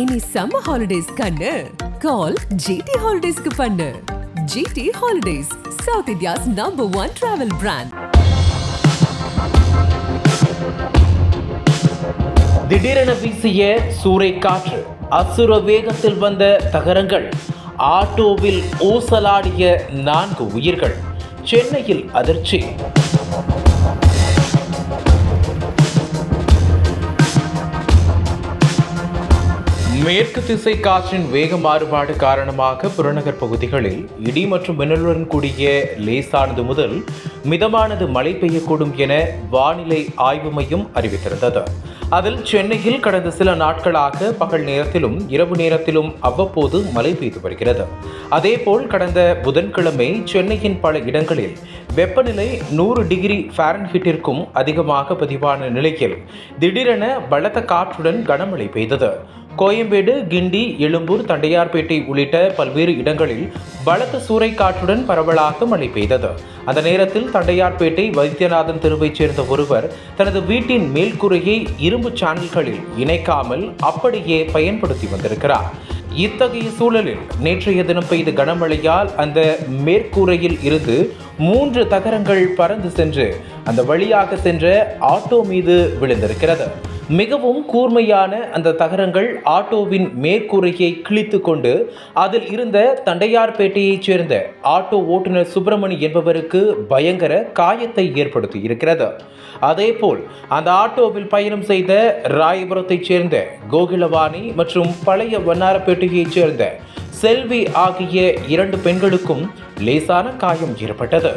இனி summer holidays கண்ணு. கால் GT ஹாலிடேஸ்க்கு பண்ணு. GT holidays south India's number one travel brand திடீரென வீசிய சூறைக்காற்று அசுர வேகத்தில் வந்த தகரங்கள் ஆட்டோவில் ஊசலாடிய நான்கு உயிர்கள் சென்னையில் அதிர்ச்சி. மேற்கு திசை காற்றின் வேக மாறுபாடு காரணமாக புறநகர் பகுதிகளில் இடி மற்றும் மின்னலுடன் கூடிய லேசானது முதல் மிதமானது மழை பெய்யக்கூடும் என வானிலை ஆய்வு மையம் அறிவித்திருந்தது. அதில் சென்னையில் கடந்த சில நாட்களாக பகல் நேரத்திலும் இரவு நேரத்திலும் அவ்வப்போது மழை பெய்து வருகிறது. அதேபோல் கடந்த புதன்கிழமை சென்னையின் பல இடங்களில் வெப்பநிலை நூறு டிகிரி ஃபாரன்ஹீட்டிற்கும் அதிகமாக பதிவான நிலையில் திடீரென பலத்த காற்றுடன் கனமழை பெய்தது. கோயம்பேடு கிண்டி எழும்பூர் தண்டையார்பேட்டை உள்ளிட்ட பல்வேறு இடங்களில் பலத்த சூறைக்காற்றுடன் பரவலாக மழை பெய்தது. அந்த நேரத்தில் தண்டையார்பேட்டை வைத்தியநாதன் தெருவைச் சேர்ந்த ஒருவர் தனது வீட்டின் மேல்கூரையை இரும்பு சேனல்களில் இணைக்காமல் அப்படியே பயன்படுத்தி வந்திருக்கிறார். இத்தகைய சூழலில் நேற்றைய தினம் பெய்த கனமழையால் அந்த மேற்கூரையில் இருந்து மூன்று தகரங்கள் பறந்து சென்று அந்த வழியாக சென்ற ஆட்டோ மீது விழுந்திருக்கிறது. மிகவும் கூர்மையான அந்த தகரங்கள் ஆட்டோவின் மேற்கூரையை கிழித்து கொண்டு அதில் இருந்த தண்டையார்பேட்டையைச் சேர்ந்த ஆட்டோ ஓட்டுநர் சுப்பிரமணி என்பவருக்கு பயங்கர காயத்தை ஏற்படுத்தி இருக்கிறது. அதேபோல் அந்த ஆட்டோவில் பயணம் செய்த ராயபுரத்தைச் சேர்ந்த கோகிலவாணி மற்றும் பழைய வண்ணாரப்பேட்டையைச் சேர்ந்த செல்வி ஆகிய இரண்டு பெண்களுக்கும் லேசான காயம் ஏற்பட்டது.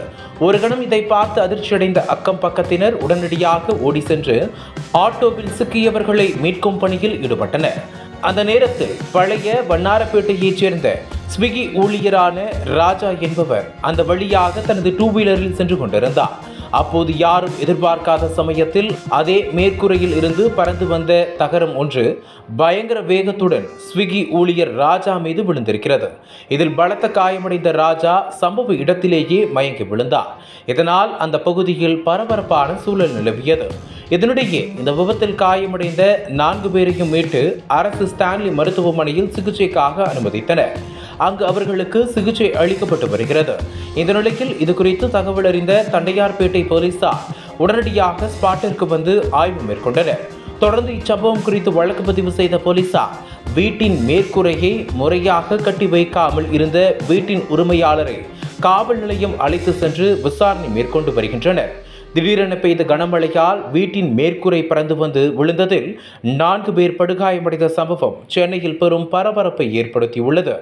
ஒரு கணம் இதை பார்த்து அதிர்ச்சியடைந்த அக்கம் பக்கத்தினர் உடனடியாக ஓடி சென்று ஆட்டோவில் சிக்கியவர்களை மீட்கும் பணியில் ஈடுபட்டனர். அந்த நேரத்தில் பழைய வண்ணாரப்பேட்டையைச் சேர்ந்த ஸ்விக்கி ஊழியரான ராஜா என்பவர் அந்த வழியாக தனது டூ வீலரில் சென்று கொண்டிருந்தார். அப்போது யாரும் எதிர்பார்க்காத சமயத்தில் அதே மேற்கூரையில் இருந்து பறந்து வந்த தகரம் ஒன்று பயங்கர வேகத்துடன் ஸ்விக்கி ஊழியர் ராஜா மீது விழுந்திருக்கிறது. இதில் பலத்த காயமடைந்த ராஜா சம்பவ இடத்திலேயே மயங்கி விழுந்தார். இதனால் அந்த பகுதியில் பரபரப்பான சூழல் நிலவியது. இதனிடையே இந்த விபத்தில் காயமடைந்த நான்கு பேரையும் மீட்டு அரசு ஸ்டான்லி மருத்துவமனையில் சிகிச்சைக்காக அனுமதித்தனர். அங்கு அவர்களுக்கு சிகிச்சை அளிக்கப்பட்டு வருகிறது. இந்த நிலையில் இது குறித்து தகவல் அறிந்த தண்டையார்பேட்டை போலீசார் உடனடியாக ஸ்பாட்டிற்கு வந்து ஆய்வு மேற்கொண்டனர். தொடர்ந்து இச்சம்பவம் குறித்து வழக்கு பதிவு செய்த போலீசார் வீட்டின் மேற்கூரையை முறையாக கட்டி வைக்காமல் இருந்த வீட்டின் உரிமையாளரை காவல் நிலையம் அழைத்து சென்று விசாரணை மேற்கொண்டு வருகின்றனர். திடீரென பெய்த கனமழையால் வீட்டின் மேற்கூரை பறந்து வந்து விழுந்ததில் நான்கு பேர் படுகாயமடைந்த சம்பவம் சென்னையில் பெரும் பரபரப்பை ஏற்படுத்தியுள்ளது.